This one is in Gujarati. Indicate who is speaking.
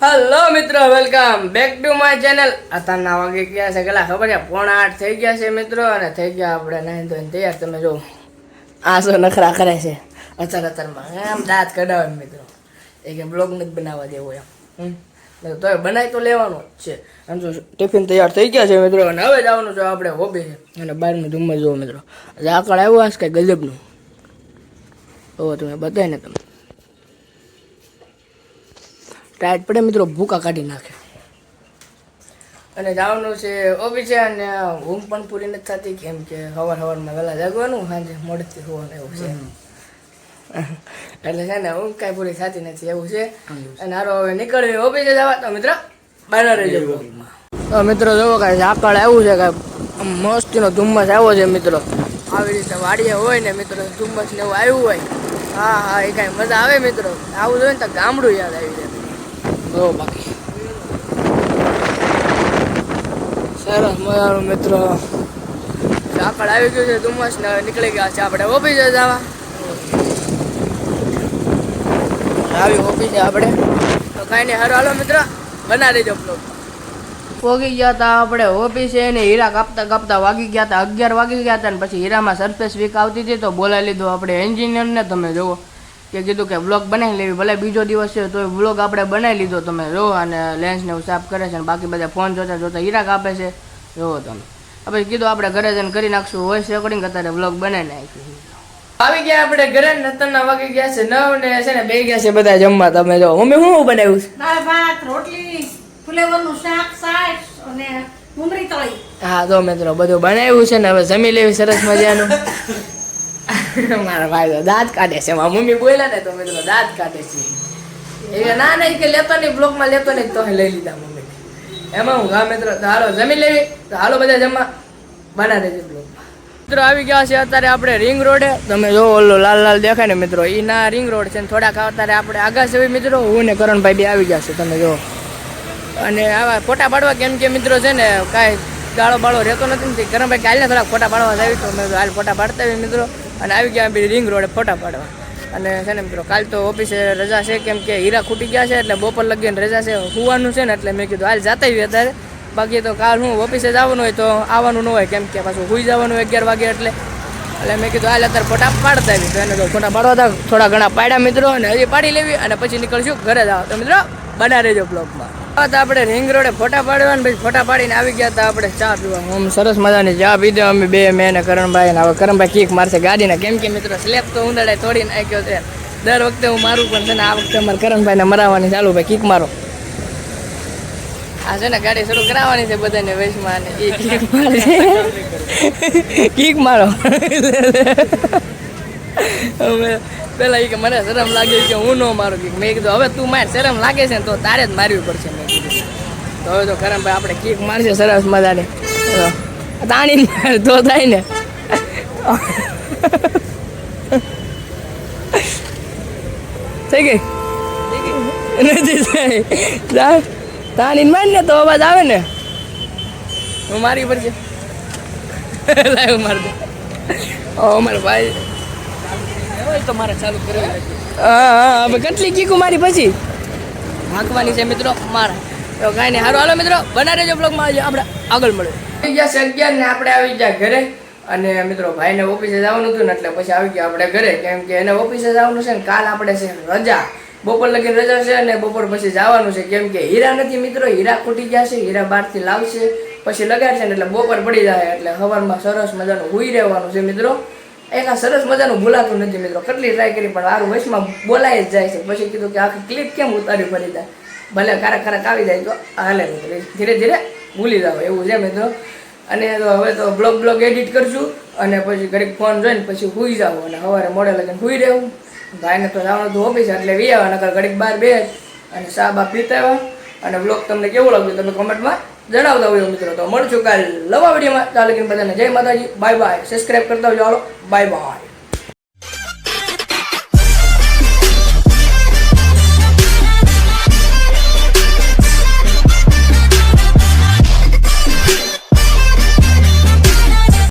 Speaker 1: હેલો મિત્રો welcome back to my channel અત્યારના વાગે ગયા છે કેટલા ખબર છે? પોણા આઠ થઈ ગયા છે મિત્રો, અને થઈ ગયા આપણે નાઈન ધોઈને તૈયાર. તમે જો આસો નખરા કરે છે. અચર અચરમાં, આમ દાંત કઢાવે મિત્રો. એ કે બ્લોગ નથી બનાવવા દેવો એમ. તોય બનાવી તો લેવાનું જ છે. આમ જો ટિફિન તૈયાર થઈ ગયા છે મિત્રો, અને હવે જવાનું છે આપણે હોબી છે અને બહારનું ધુમ્મસ જોવો મિત્રો. ઝાકળ આવ્યું હશે કંઈ ગજબનું. તો તમે બતાવીને તમે ટાઈટ પડે મિત્રો ભૂકા કાઢી નાખે. અને જવાનું છે ઓફિસે અને ઊંઘ પણ પૂરી નથી થતી કેમ કે સવાર સવારમાં વહેલા જાગવાનું સાંજે મોડેથી હોવાનું એવું છે. એટલે છે ને ઊંઘ કાંઈ પૂરી થતી નથી એવું છે. અને હારો હવે નીકળવી ઓફિસે જવા તો મિત્રો બહાર રહેજો તો મિત્રો જોવો કાંઈ ઝાકળ આવ્યું છે કાંઈ મસ્તીનો ધુમ્મસ આવ્યો છે મિત્રો. આવી રીતે વાડીએ હોય ને મિત્રો ધુમ્મસ ને એવું આવ્યું હોય. હા હા એ કાંઈ મજા આવે મિત્રો. આવું જોઈએ ને તો ગામડું યાદ આવી જાય. જો બાકી. સરસ મજાનો મિત્રો. ઝાકળ આવી ગયું છે, ધુમ્મસ ને નીકળી ગયા છે આપણે ઓફિસે જવા. આવી ઓફિસે આપણે. તો કાંઈ નહીં, હારો, હાલો મિત્ર. બના દેજો બ્લોગ પોગી ગયા હતા આપણે ઓફિસે ને હીરા કાપતા કાપતા વાગી ગયા હતા અગિયાર વાગી ગયા હતા ને પછી હીરામાં સરફેસ વીક આવતી હતી તો બોલાવી લીધો આપણે એન્જિનિયરને તમે જુઓ. કે કીધું કે વ્લોગ બનાવી લેવી. ભલે બીજો દિવસ છે તો વ્લોગ આપણે બનાવી લીધો તમે. જો અને લેન્સને એવું સાફ કરે છે અને બાકી બધા ફોન જોતા જોતા હીરા કાપે છે. જોવો તમે. હવે કીધું આપણે ઘરે જઈને કરી નાખશું. વોઇસ રેકોર્ડિંગ અત્યારે વ્લોગ બનાવી નાખ્યું. આવી ગયા આપણે ઘરે નતરના વાગી ગયા છે. નવ ને છે ને બે ગયા છે બધા જમવા. તમે જો મમ્મી શું બનાવ્યું છે?
Speaker 2: દાળ ભાત રોટલી ફુલેવરનું શાક સાસ અને મમરી તળી.
Speaker 1: હા તો મિત્રો બધું બનાવ્યું છે ને હવે જમી લેવી સરસ મજાનું. મારા ભાઈ તો દાંત કાઢે છે. મારા મમ્મી બોલ્યા ને તો મેં તો દાંત કાઢે છે. એ ના નહીં કે લેતો નહીં, બ્લોકમાં લેતો નહીં, તો લઈ લીધા મમ્મી એમાં હું મિત્રો તો હાલો, જમી લેવી. હાલો બધા જમવા. બના દેજે બ્લોક. મિત્રો આવી ગયા છે અત્યારે આપણે રિંગ રોડે. તમે જો ઓલો લાલ લાલ દેખાય ને મિત્રો એ ના રિંગ રોડ છે ને થોડાક અત્યારે આપણે આગા છે મિત્રો, હું ને કરણભાઈ બી આવી ગયા છે, તમે જો. અને આવા ફોટા પાડવા કેમ કે મિત્રો છે ને કાંઈ ગાળો બાળો રહેતો નથી ને કરણભાઈ કાલે થોડાક ફોટા પાડવા આવી તો મેં હાલ ફોટા પાડતા આવી મિત્રો. અને આવી ગયા બી રિંગ રોડે ફોટા પાડવા. અને છે ને મિત્રો, કાલ તો ઓફિસે રજા છે, કેમ કે હીરા ખૂટી ગયા છે, એટલે બપોર લગીને રજા છે, હોવાનું છે ને એટલે મેં કીધું, હાલ જાતા આવી અત્યારે. બાકી તો કાલ હું ઓફિસે જવાનું હોય તો આવવાનું ન હોય, કેમ કે પાછું હુઈ જવાનું અગિયાર વાગે એટલે. એટલે મેં કીધું, હાલ અત્યારે ફોટા પાડતા આવી. તો એને તો ફોટા પાડવા હતા થોડા ઘણા પાડ્યા મિત્રો અને હજી પાડી લેવી, અને પછી નીકળશું, ઘરે જાવ તો મિત્રો, બના રહેજો બ્લોગમાં તો આપણે રિંગ રોડે ફોટા પાડવા ને પછી ફોટા પાડીને આવી ગયા હતા આપણે ચા પીવા. આમ સરસ મજાની ચા પીધો અમે બે મેં કરણભાઈ ને. હવે કરણભાઈ કીક મારશે ગાડીને. કેમ કે મિત્રો સ્લેબ તો ઉંદરડે તોડી નાખ્યો છે. દર વખતે હું મારું પણ છે ને આ વખતે અમારે કરણભાઈને મરાવવાની ચાલુ ભાઈ કીક મારો. આ છે ને ગાડી શરૂ કરાવવાની છે બધાને વૈશમાં ને એ કીક મારે. કીક મારો. પેલા એ કે મને શરમ લાગે કે હું ન મારું. કે મેં કીધું, હવે તું માર શરમ લાગે છે ને તો તારે જ મારવી પડશે. મેં કીધું. હવે તો કરમ ભાઈ આપણે કીક મારશે સરસ મજાની. તાણી તો થાય ને. થઈ ગઈ? નથી જા- તાણી માર ને તો અવાજ આવે ને. હું મારી પડશે લાવ માર દે ઓ મારો ભાઈ. હોય તો મારે ચાલુ કરવી હા હા હવે કેટલી કીકુ મારી પછી? હાંકવાની છે મિત્રો મારા. તો કાંઈ નહીં. સારું હાલો મિત્રો બના રહેજો બ્લોગમાં આજે આપણે આગળ મળે ગયા છે અગિયાર ને આપણે આવી ગયા ઘરે. અને મિત્રો ભાઈને ઓફિસે જવાનું હતું ને એટલે પછી આવી ગયા આપણે ઘરે. કેમ કે એને ઓફિસે જવાનું છે ને કાલ આપણે છે રજા. બપોર લગીને રજા છે અને બપોર પછી જવાનું છે. કેમ કે હીરા નથી મિત્રો હીરા ખૂટી ગયા છે હીરા બહારથી લાવશે. પછી લગાડશે ને એટલે બપોર પડી જાય. એટલે સવારમાં સરસ મજાનું હુઈ રહેવાનું છે મિત્રો. આ સરસ મજાનું બોલાતું નથી મિત્રો. કેટલી ટ્રાય કરી, પણ મારું વચમાં બોલાય જ જાય છે. પછી કીધું કે આખી ક્લિપ કેમ ઉતારી ફરી જાય? ભલે કારક કારક આવી જાય તો હાલે મિત્રો. ધીરે ધીરે ભૂલી જાવ એવું છે મિત્રો. અને તો હવે તો બ્લોગ બ્લોગ એડિટ કરશું અને પછી ઘડીક ફોન જોઈને પછી સુઈ જાવ અને સવારે મોડે લગીને સુઈ રહેવું. ભાઈને તો જવાનું તો ઓફિસ એટલે વી નકર ઘડીક બહાર બે અને સાબા બા આવ્યા અને બ્લોગ તમને કેવું લાગ્યું તમે કોમેન્ટમાં જણાવતા હોય મિત્રો. તો મળશું કાલે લવા વિડીયોમાં. ચાલો બધાને જય માતાજી. Bye bye. સબસ્ક્રાઈબ કરતા હોય ચાલો બાય બાય.